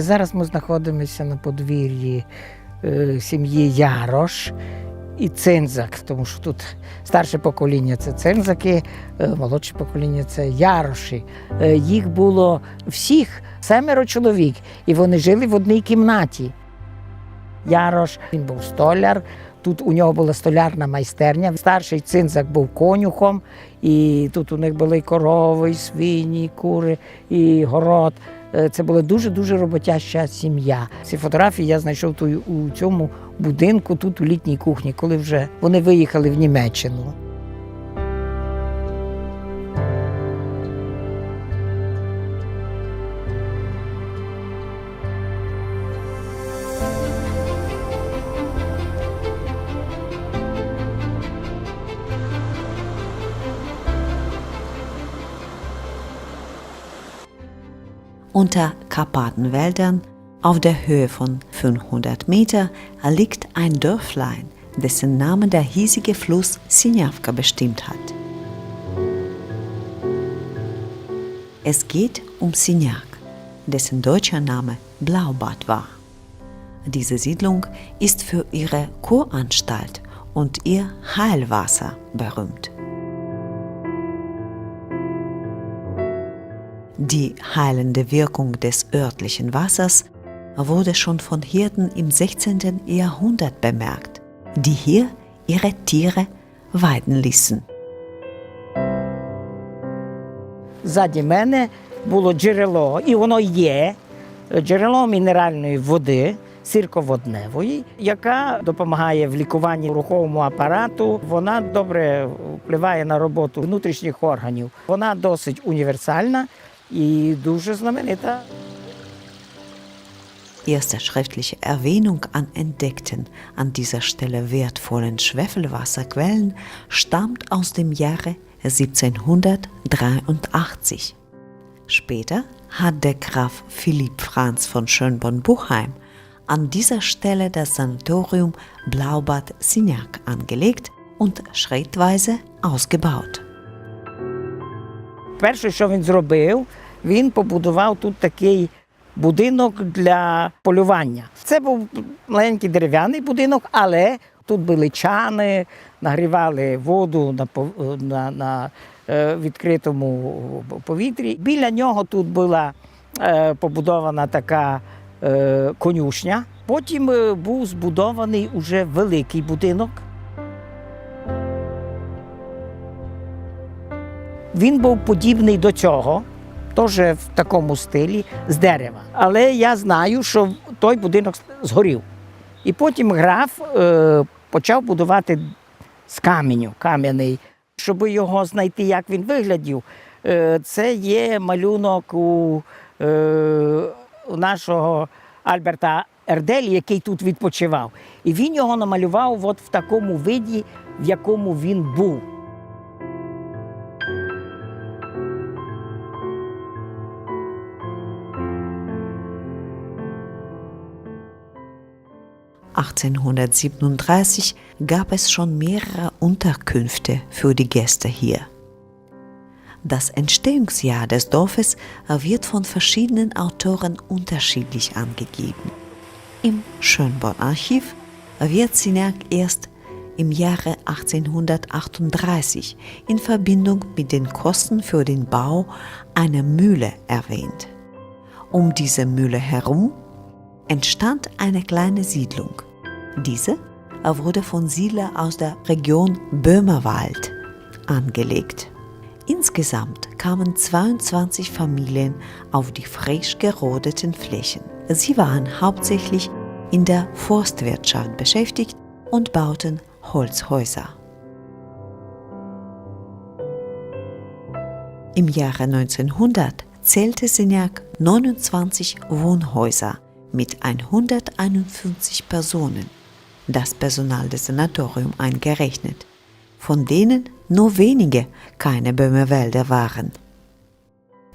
Зараз ми знаходимося на подвір'ї е, сім'ї Ярош і Цинзак, тому що тут старше покоління це цинзаки, е, молодше покоління це Яроші. Е, їх було всіх семеро чоловік, і вони жили в одній кімнаті. Ярош він був столяр. Тут у нього була столярна майстерня. Старший цинзак був конюхом, і тут у них були корови, свині, і кури, і город. Е, Це була дуже дуже роботяща сім'я. Ці фотографії я знайшов у цьому будинку, тут у літній кухні, коли вже вони виїхали в Німеччину. Unter Karpatenwäldern auf der Höhe von 500 Meter liegt ein Dörflein, dessen Namen der hiesige Fluss Sinjavka bestimmt hat. Es geht um Sinjak, dessen deutscher Name Blaubad war. Diese Siedlung ist für ihre Kuranstalt und ihr Heilwasser berühmt. Die heilende Wirkung des örtlichen Wassers wurde schon von Hirten im 16. Jahrhundert bemerkt, die hier ihre Tiere weiden ließen. Ззаді мене було джерело, і воно є джерело мінеральної води. Сірководневої, яка допомагає в лікуванні руховому апарату. Вона добре впливає на роботу внутрішніх органів. Вона досить універсальна і дуже знаменита. Erste schriftliche Erwähnung an entdeckten, an dieser Stelle wertvollen Schwefelwasserquellen stammt aus dem Jahre 1783. Später hat der Graf Philipp Franz von Schönborn-Buchheim an dieser Stelle das Sanatorium Blaubad Signac angelegt und schrittweise ausgebaut. Перше, що він зробив, він побудував тут такий будинок для полювання. Це був маленький дерев'яний будинок, але тут були чани, нагрівали воду на, на, на е, відкритому повітрі. Біля нього тут була е, побудована така е, конюшня. Потім був збудований уже великий будинок. Він був подібний до цього, теж в такому стилі з дерева. Але я знаю, що той будинок згорів. І потім граф е, почав будувати з каменю, кам'яний. Щоб його знайти, як він виглядів, е, це є малюнок у, е, у нашого Альберта Ерделі, який тут відпочивав. І він його намалював от в такому виді, в якому він був. ...1837 gab es schon mehrere Unterkünfte für die Gäste hier. Das Entstehungsjahr des Dorfes wird von verschiedenen Autoren unterschiedlich angegeben. Im Schönborn-Archiv wird Sinak erst im Jahre 1838 in Verbindung mit den Kosten für den Bau einer Mühle erwähnt. Um diese Mühle herum entstand eine kleine Siedlung. Diese wurde von Siedler aus der Region Böhmerwald angelegt. Insgesamt kamen 22 Familien auf die frisch gerodeten Flächen. Sie waren hauptsächlich in der Forstwirtschaft beschäftigt und bauten Holzhäuser. Im Jahre 1900 zählte Signac 29 Wohnhäuser mit 151 Personen, das Personal des Sanatoriums eingerechnet, von denen nur wenige keine Böhmerwälder waren.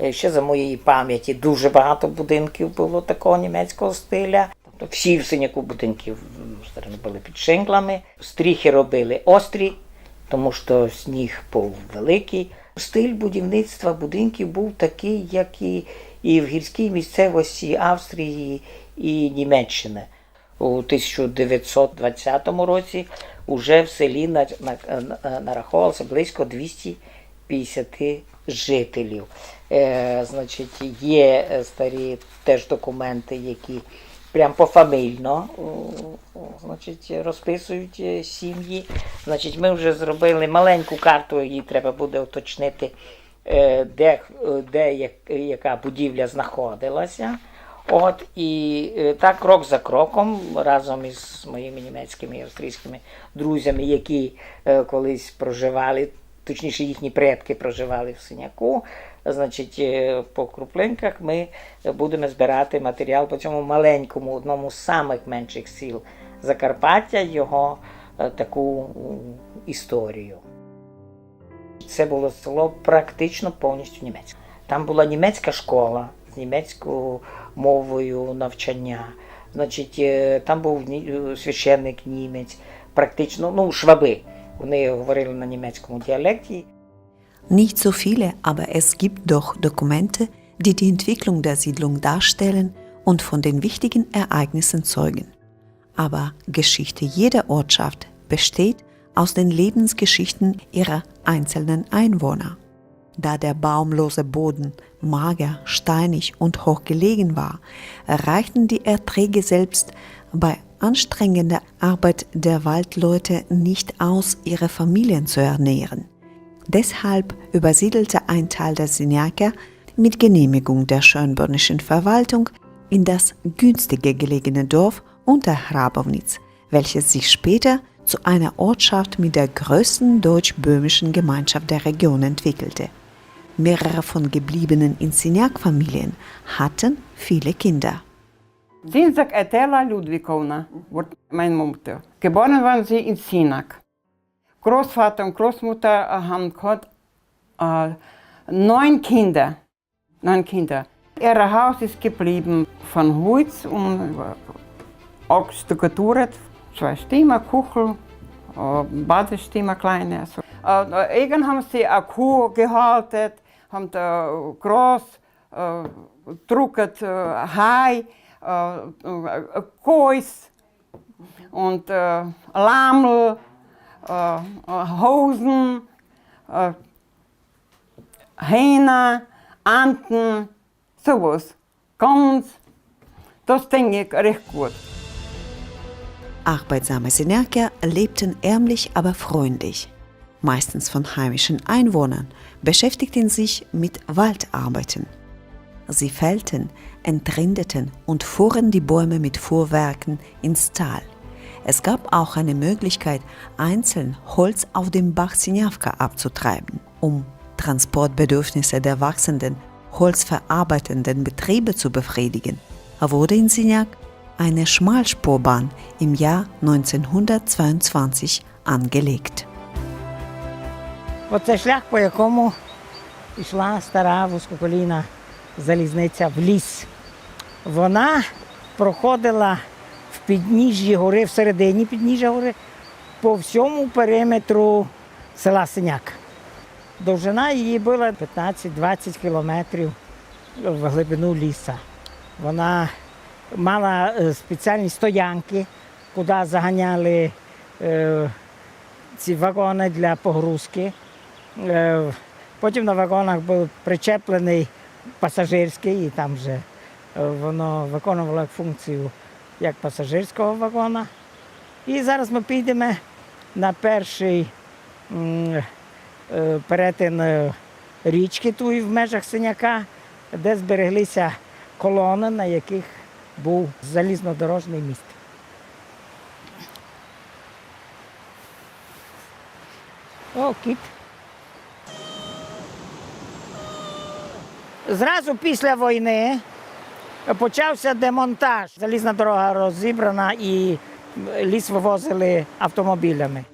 Е, Ще за моєї пам'яті дуже багато будинків було такого німецького стиля. Тобто всі в синяку будинків м, сторони були під шинглами. Стріхи робили острі, тому що сніг був великий. Стиль будівництва будинків був такий, як і, і в гірській місцевості Австрії і Німеччини. У 1920 році вже в селі на- на- на- нараховувалося близько 250 жителів. Е, значить, є е, старі теж документи, які прям пофамільно о, о, значить, розписують е, сім'ї. Значить, ми вже зробили маленьку карту, її треба буде уточнити, е, де, е, де яка будівля знаходилася. От і е, так крок за кроком, разом із моїми німецькими і австрійськими друзями, які е, колись проживали, точніше їхні предки проживали в Синяку. Значить, е, по крупленьках ми будемо збирати матеріал по цьому маленькому, одному з самих менших сіл Закарпаття, його е, таку історію. Це було село практично повністю німецьке. Там була німецька школа з німецькою мовою навчання. Значить, е, там був е, священник німець, практично, ну, шваби. Вони говорили на німецькому діалекті. Nicht so viele, aber es gibt doch Dokumente, die die Entwicklung der Siedlung darstellen und von den wichtigen Ereignissen zeugen. Aber Geschichte jeder Ortschaft besteht aus den Lebensgeschichten ihrer einzelnen Einwohner. Da der baumlose Boden mager, steinig und hoch gelegen war, reichten die Erträge selbst bei anstrengender Arbeit der Waldleute nicht aus, ihre Familien zu ernähren. Deshalb übersiedelte ein Teil der Sinjaker mit Genehmigung der schönbornischen Verwaltung in das günstige gelegene Dorf Unterhrabowitz, welches sich später zu einer Ortschaft mit der größten deutsch-böhmischen Gemeinschaft der Region entwickelte. Mehrere von gebliebenen Insigniak-Familien hatten viele Kinder. Zinzak Etela Ludwikovna, wird meine Mutter. Geboren waren sie in Sinak. Großvater und Großmutter haben gehabt, äh, neun Kinder. Neun Kinder. Ihr Haus ist geblieben von Holz und äh, auch stuckaturiert. Zwei Stimmen, Kuchel, äh, Badestimmen kleine. Also. Äh, irgendwann haben sie eine Kuh gehalten, haben da groß äh, drucket äh, Hai, äh, äh, Kois und äh, Lammel, äh, äh, Hosen, äh, Hähne, Enten, sowas. Ganz, das denke ich recht gut. Arbeitsame Sinjaker lebten ärmlich, aber freundlich. Meistens von heimischen Einwohnern, beschäftigten sich mit Waldarbeiten. Sie fällten, entrindeten und fuhren die Bäume mit Fuhrwerken ins Tal. Es gab auch eine Möglichkeit, einzeln Holz auf dem Bach Sinjavka abzutreiben, um Transportbedürfnisse der wachsenden, holzverarbeitenden Betriebe zu befriedigen. Wurde in Sinjak eine Schmalspurbahn im Jahr 1922 angelegt. Оце шлях, по якому йшла стара вузькоколійна залізниця в ліс. Вона проходила в підніжжі гори, всередині підніжжя гори, по всьому периметру села Синяк. Довжина її була 15-20 кілометрів в глибину ліса. Вона мала е, спеціальні стоянки, куди заганяли е, ці вагони для погрузки. Е, Потім на вагонах був причеплений пасажирський, і там вже воно виконувало функцію як пасажирського вагона. І зараз ми підемо на перший перетин річки тут в межах Синяка, де збереглися колони, на яких був залізнодорожний міст. О, кіт. Зразу після війни почався демонтаж. Залізна дорога розібрана і ліс вивозили автомобілями.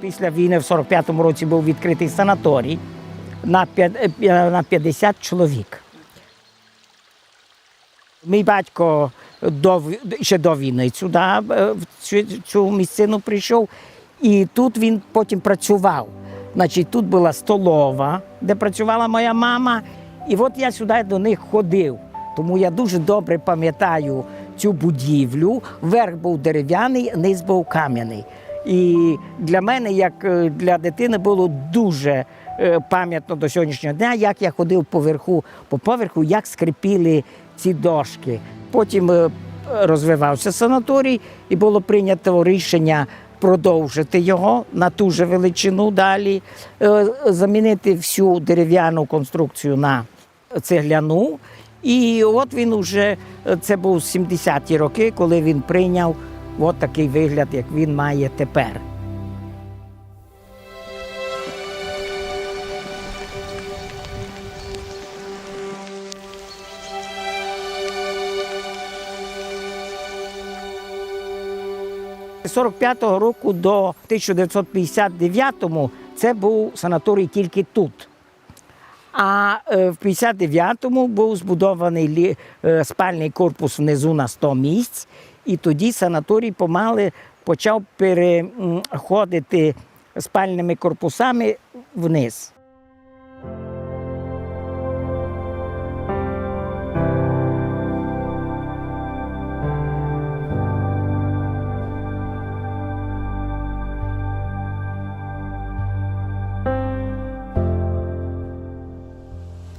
Після війни в 45-му році був відкритий санаторій на п'я- е, на 50 чоловік. Мій батько до, ще до війни сюди е, в цю, цю місцину прийшов, і тут він потім працював. Значить, тут була столова, де працювала моя мама, і от я сюди до них ходив. Тому я дуже добре пам'ятаю цю будівлю. Верх був дерев'яний, низ був кам'яний. І для мене, як е, для дитини, було дуже е, пам'ятно до сьогоднішнього дня, як я ходив поверху, по поверху, як скрипіли ці дошки. Потім е, розвивався санаторій, і було прийнято рішення продовжити його на ту же величину далі, замінити всю дерев'яну конструкцію на цегляну. І от він уже, це був 70-ті роки, коли він прийняв от такий вигляд, як він має тепер. З 45-го року до 1959-му це був санаторій тільки тут. А е, в 59-му був збудований е, спальний корпус внизу на 100 місць, і тоді санаторій помали почав переходити спальними корпусами вниз.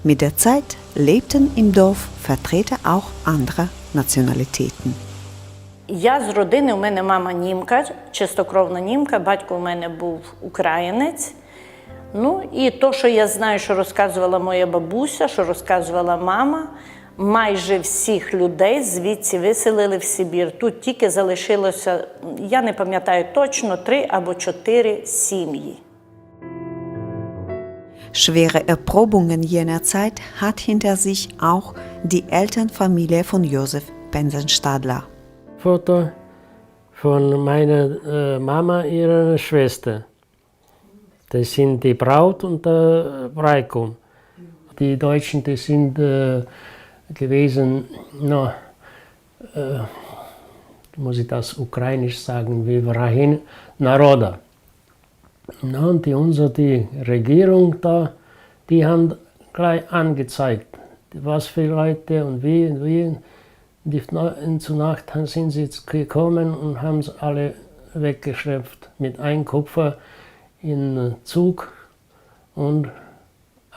Mit der Zeit lebten im Dorf Vertreter auch anderer Nationalitäten. Я з родини, у мене мама німка, чистокровна німка, батько у мене був українець. Ну і то, що я знаю, що розказувала моя бабуся, що розказувала мама, майже всіх людей звідси виселили в Сибір. Тут тільки залишилося, я не пам'ятаю точно, три або чотири сім'ї. Schwere Erprobungen jener Zeit hat hinter sich auch die Elternfamilie von Josef Bensenstadler. Foto von meiner äh, Mama, ihrer Schwester. Das sind die Braut und der Bräutigam. Die Deutschen, die sind äh, gewesen, no, äh, muss ich das ukrainisch sagen, wie Vrahin Naroda. Na, und die, unsere die Regierung da, die haben gleich angezeigt, was für Leute und wie und wie. Die, zur Nacht sind sie gekommen und haben es alle weggeschleppt mit einem Kupfer in äh, Zug und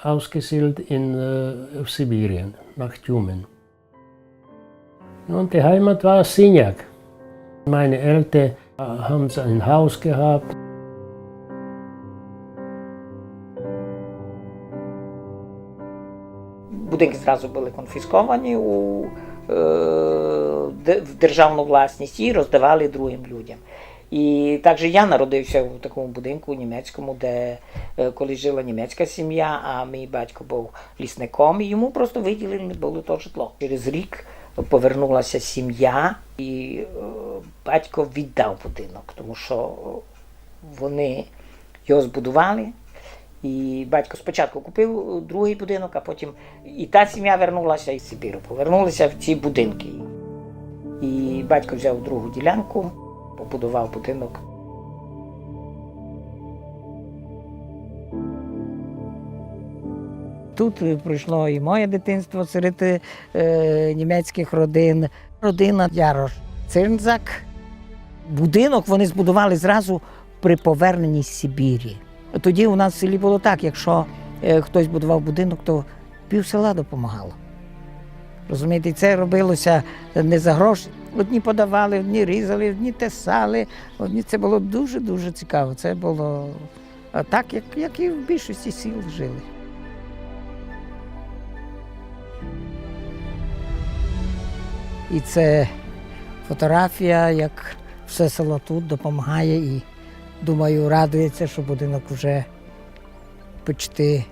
ausgesiedelt in äh, Sibirien, nach Tjumen. Und die Heimat war Sinjak. Meine Eltern äh, haben ein Haus gehabt. Budynki zrazu były konfiskowani. U... в державну власність і роздавали другим людям. І також я народився в такому будинку німецькому, де е, коли жила німецька сім'я, а мій батько був лісником, і йому просто виділили було то житло. Через рік повернулася сім'я, і е, батько віддав будинок, тому що вони його збудували. І батько спочатку купив другий будинок, а потім і та сім'я вернулася із Сибіру. Повернулися в ці будинки. І батько взяв другу ділянку, побудував будинок. Тут е, пройшло і моє дитинство серед е, німецьких родин. Родина Ярош Цирнзак. Будинок вони збудували зразу при поверненні з Сибірі. Тоді у нас в селі було так, якщо е, хтось будував будинок, то пів села допомагало. Розумієте, це робилося не за гроші. Одні подавали, одні різали, одні тесали. Одні це було дуже-дуже цікаво. Це було е, так, як, як і в більшості сіл жили. І це фотографія, як все село тут допомагає і думаю, радується, що будинок вже почти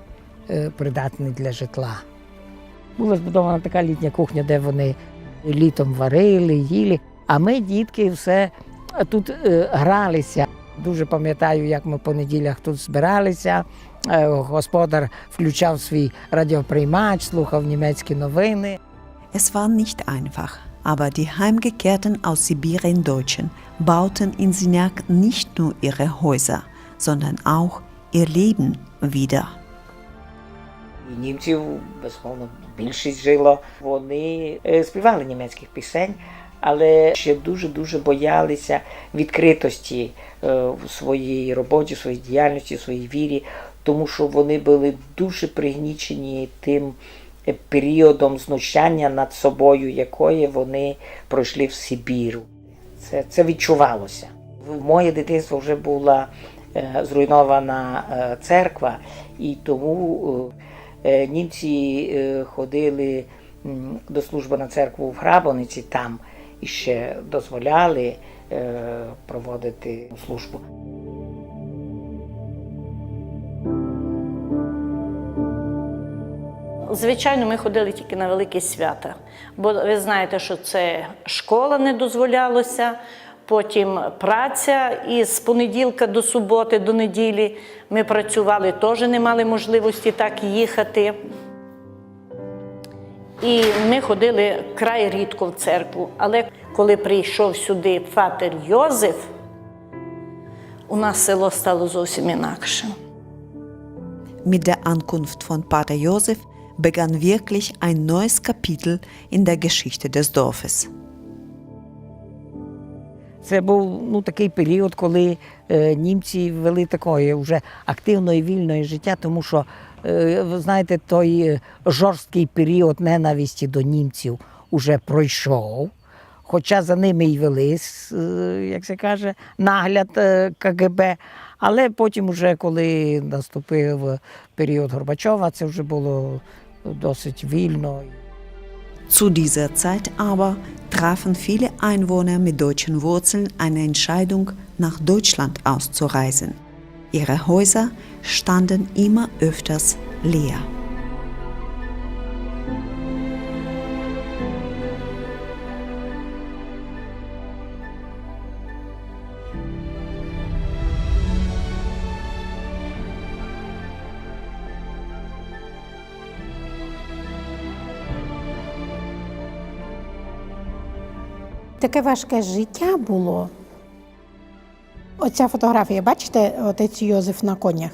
е, придатний для житла. Була збудована така літня кухня, де вони літом варили, їли. А ми, дітки, все тут е, гралися. Дуже пам'ятаю, як ми по неділях тут збиралися. Е, Господар включав свій радіоприймач, слухав німецькі новини. Es war nicht einfach, aber die Heimgekehrten aus Sibirien Deutschen bauten in Sinjak nicht nur ihre Häuser, sondern auch ihr Leben wieder. Німців, безумовно, більшість жило. Вони е, співали німецьких пісень, але ще дуже-дуже боялися відкритості е, в своїй роботі, в своїй діяльності, в своїй вірі, тому що вони були дуже пригнічені тим періодом знущання над собою, якої вони пройшли в Сибіру. Це, це відчувалося. В моє дитинство вже була е, зруйнована е, церква, і тому е, е, німці е, ходили м, до служби на церкву в Грабониці там і ще дозволяли е, проводити службу. Звичайно, ми ходили тільки на великі свята, бо ви знаєте, що це школа не дозволялося, потім праця і з понеділка до суботи, до неділі ми працювали, теж не мали можливості так їхати. І ми ходили край рідко в церкву. Але коли прийшов сюди фатер Йозеф, у нас село стало зовсім інакшим. Mit der Ankunft von Pater begann wirklich ein neues Kapitel in der Geschichte des Dorfes. Це був ну, такий період, коли е, німці вели такої вже активної вільної життя, тому що, е, ви знаєте, той е, жорсткий період ненависті до німців уже пройшов. Хоча за ними й вели, е, як це каже, нагляд е, КГБ. Але потім, уже, коли наступив період Горбачова, це вже було dosyć wilno. Zu dieser Zeit aber trafen viele Einwohner mit deutschen Wurzeln eine Entscheidung, nach Deutschland auszureisen. Ihre Häuser standen immer öfters leer. Таке важке життя було. Оця фотографія, бачите, отець Йозеф на конях.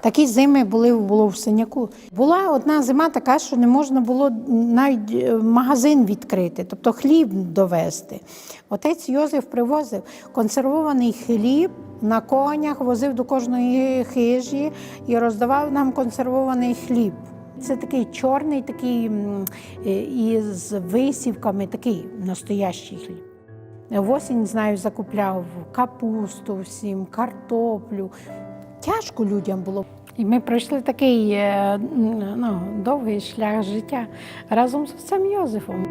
Такі зими були було в синяку. Була одна зима така, що не можна було навіть е, магазин відкрити, тобто хліб довести. Отець Йозеф привозив консервований хліб на конях, возив до кожної хижі і роздавав нам консервований хліб. Це такий чорний, такий е, із висівками, такий настоящий хліб. В осінь, знаю, закупляв капусту всім, картоплю. Тяжко людям було. І ми пройшли такий е, ну, довгий шлях життя разом з цим Йозефом.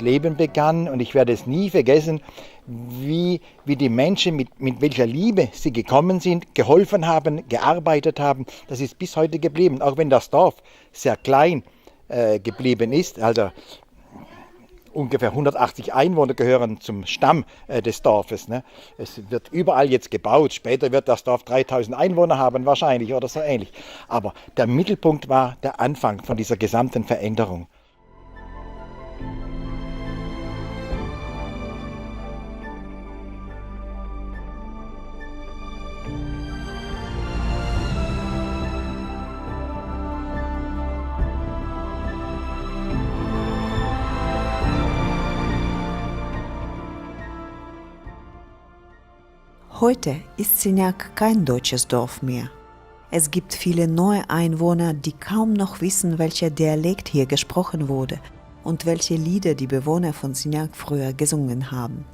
Leben begann und ich werde es nie vergessen, wie, wie die Menschen mit, mit welcher Liebe sie gekommen sind, geholfen haben, gearbeitet haben. Das ist bis heute geblieben, auch wenn das Dorf sehr klein äh, geblieben ist. Also ungefähr 180 Einwohner gehören zum Stamm äh, des Dorfes. Ne? Es wird überall jetzt gebaut. Später wird das Dorf 3000 Einwohner haben, wahrscheinlich oder so ähnlich. Aber der Mittelpunkt war der Anfang von dieser gesamten Veränderung. Heute ist Sinjak kein deutsches Dorf mehr. Es gibt viele neue Einwohner, die kaum noch wissen, welcher Dialekt hier gesprochen wurde und welche Lieder die Bewohner von Sinjak früher gesungen haben.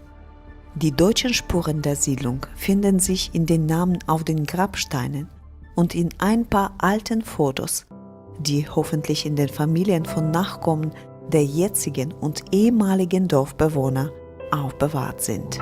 Die deutschen Spuren der Siedlung finden sich in den Namen auf den Grabsteinen und in ein paar alten Fotos, die hoffentlich in den Familien von Nachkommen der jetzigen und ehemaligen Dorfbewohner aufbewahrt sind.